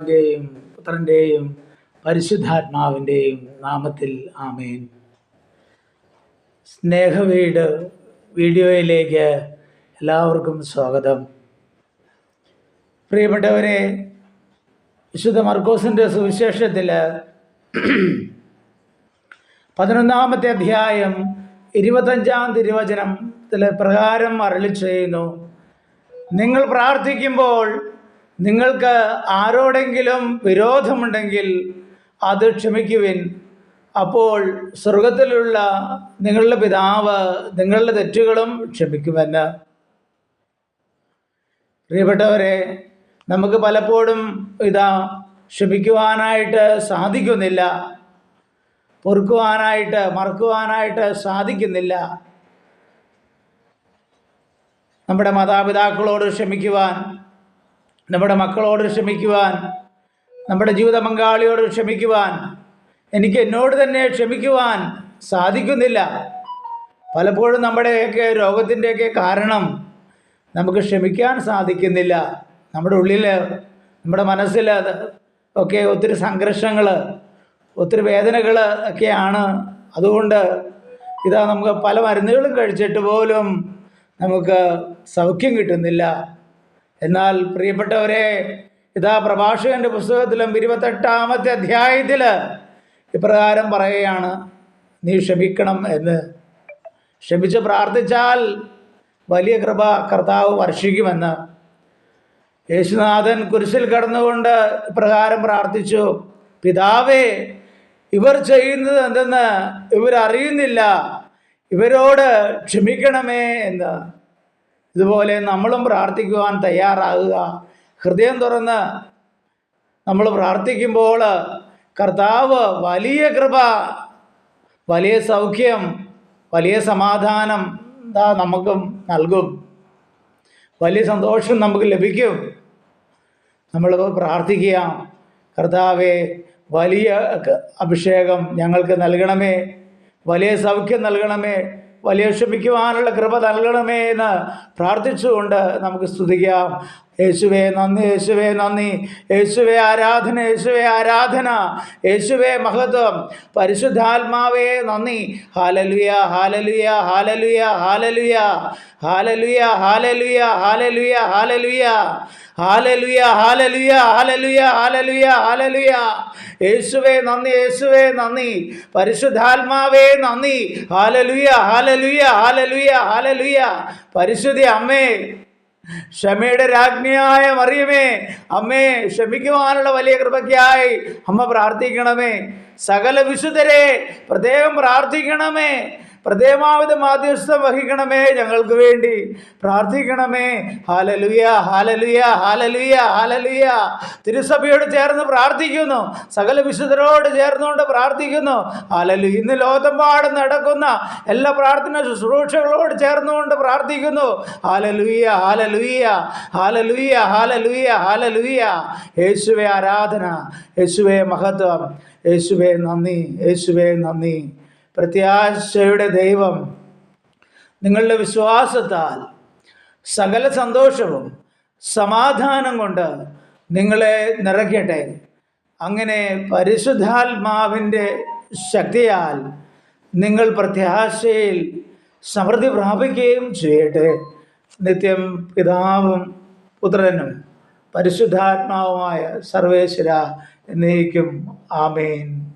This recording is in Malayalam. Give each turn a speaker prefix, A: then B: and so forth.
A: ന്റെയും പുത്രന്റെയും പരിശുദ്ധാത്മാവിന്റെയും നാമത്തിൽ ആമേൻ. സ്നേഹവീട് വീഡിയോയിലേക്ക് എല്ലാവർക്കും സ്വാഗതം. പ്രിയപ്പെട്ടവരെ വിശുദ്ധ മർക്കോസിന്റെ സുവിശേഷത്തിൽ പതിനൊന്നാമത്തെ അധ്യായം ഇരുപത്തഞ്ചാം തിരുവചനത്തിലെ പ്രകാരം അരളി ചെയ്യുന്നു. നിങ്ങൾ പ്രാർത്ഥിക്കുമ്പോൾ നിങ്ങൾക്ക് ആരോടെങ്കിലും വിരോധമുണ്ടെങ്കിൽ അത് ക്ഷമിക്കുവിൻ. അപ്പോൾ സ്വർഗത്തിലുള്ള നിങ്ങളുടെ പിതാവ് നിങ്ങളുടെ തെറ്റുകളും ക്ഷമിക്കുമെന്ന്. പ്രിയപ്പെട്ടവരെ നമുക്ക് പലപ്പോഴും ഇതാ ക്ഷമിക്കുവാനായിട്ട് സാധിക്കുന്നില്ല പൊറുക്കുവാനായിട്ട് മറക്കുവാനായിട്ട് സാധിക്കുന്നില്ല. നമ്മുടെ മാതാപിതാക്കളോട് ക്ഷമിക്കുവാൻ നമ്മുടെ മക്കളോട് ക്ഷമിക്കുവാൻ നമ്മുടെ ജീവിത പങ്കാളിയോട് ക്ഷമിക്കുവാൻ എനിക്ക് എന്നോട് തന്നെ ക്ഷമിക്കുവാൻ സാധിക്കുന്നില്ല. പലപ്പോഴും നമ്മുടെയൊക്കെ രോഗത്തിന്റെയൊക്കെ കാരണം നമുക്ക് ക്ഷമിക്കാൻ സാധിക്കുന്നില്ല. നമ്മുടെ ഉള്ളിൽ നമ്മുടെ മനസ്സിൽ ഒക്കെ ഒത്തിരി സംഘർഷങ്ങൾ ഒത്തിരി വേദനകൾ ഒക്കെയാണ്. അതുകൊണ്ട് ഇതാ നമുക്ക് പല മരുന്നുകളും കഴിച്ചിട്ട് പോലും നമുക്ക് സൗഖ്യം കിട്ടുന്നില്ല. എന്നാൽ പ്രിയപ്പെട്ടവരെ ഇതാ പ്രഭാഷകന്റെ പുസ്തകത്തിലും ഇരുപത്തെട്ടാമത്തെ അധ്യായത്തിൽ ഇപ്രകാരം പറയുകയാണ് നീ ക്ഷമിക്കണം എന്ന്. ക്ഷമിച്ച് പ്രാർത്ഥിച്ചാൽ വലിയ കൃപ കർത്താവ് വർഷിക്കുമെന്ന്. യേശുനാഥൻ കുരിശിൽ കടന്നുകൊണ്ട് ഇപ്രകാരം പ്രാർത്ഥിച്ചു പിതാവേ ഇവർ ചെയ്യുന്നത് എന്തെന്ന് ഇവരറിയുന്നില്ല. ഇവരോട് ക്ഷമിക്കണമേ എന്ന്. ഇതുപോലെ നമ്മളും പ്രാർത്ഥിക്കുവാൻ തയ്യാറാകുക. ഹൃദയം തുറന്ന് നമ്മൾ പ്രാർത്ഥിക്കുമ്പോൾ കർത്താവ് വലിയ കൃപ വലിയ സൗഖ്യം വലിയ സമാധാനം ദാ നമുക്കും നൽകും. വലിയ സന്തോഷം നമുക്ക് ലഭിക്കും. നമ്മൾ പ്രാർത്ഥിക്കുക കർത്താവെ വലിയ അഭിഷേകം ഞങ്ങൾക്ക് നൽകണമേ വലിയ സൗഖ്യം നൽകണമേ വലിയ ക്ഷമിക്കുവാനുള്ള കൃപ നൽകണമേ എന്ന് പ്രാർത്ഥിച്ചുകൊണ്ട് നമുക്ക് സ്തുതിക്കാം. യേശുവേ നന്ദി യേശുവേ നന്ദി. യേശുവേ ആരാധന യേശുവേ ആരാധന. യേശുവേ മഹത്വം. പരിശുദ്ധാത്മാവേ നന്ദി. ഹാലലുയ ഹാലലുയ ഹാലലുയ ഹാലലുയ. ഹാലലുയ ഹാലലുയ ഹാലലുയ ഹാലലുയ. ഹാലലുയ ഹാലലുയ ഹാലലുയ ഹാലലുയ ഹാലലുയ. യേശുവേ നന്ദി യേശുവേ നന്ദി. പരിശുദ്ധാത്മാവേ നന്ദി. ഹാലലുയ ഹാലലുയ ഹാലലുയ ഹാലലുയ. പരിശുദ്ധി അമ്മേ ക്ഷമയുടെ രാജ്ഞിയായ മറിയമേ. അമ്മേ ക്ഷമിക്കുവാനുള്ള വലിയ കൃപയ്ക്കായി അമ്മ പ്രാർത്ഥിക്കണമേ. സകല വിശുദ്ധരെ പ്രത്യേകം പ്രാർത്ഥിക്കണമേ. പ്രത്യേകമാവിധ മാധ്യസ്ഥം വഹിക്കണമേ ഞങ്ങൾക്ക് വേണ്ടി. പ്രാർത്ഥിക്കണമേ. ഹാലലുയ ഹാലലുയ ഹാലലുയ ഹാലലുയ തിരുസഭയോട് ചേർന്ന് പ്രാർത്ഥിക്കുന്നു. സകല വിശുദ്ധരോട് ചേർന്നുകൊണ്ട് പ്രാർത്ഥിക്കുന്നു. ഹാലലു ഇന്ന് ലോകത്തെമ്പാടും നടക്കുന്ന എല്ലാ പ്രാർത്ഥന ശുശ്രൂഷകളോട് ചേർന്നുകൊണ്ട് പ്രാർത്ഥിക്കുന്നു. ഹാലലുയ ഹാലലുയ ഹാലലുയ ഹാലലുയ ഹാലലുയ യേശുവെ ആരാധന. യേശുവെ മഹത്വം. യേശുവെ നന്ദി. യേശുവെ നന്ദി. പ്രത്യാശയുടെ ദൈവം നിങ്ങളുടെ വിശ്വാസത്താൽ സകല സന്തോഷവും സമാധാനം കൊണ്ട് നിങ്ങളെ നിറയ്ക്കട്ടെ. അങ്ങനെ പരിശുദ്ധാത്മാവിന്റെ ശക്തിയാൽ നിങ്ങൾ പ്രത്യാശയിൽ സമൃദ്ധി പ്രാപിക്കുകയും ചെയ്യട്ടെ. നിത്യം പിതാവും പുത്രനും പരിശുദ്ധാത്മാവുമായ സർവേശ്വര എന്നേക്കും. ആമേൻ.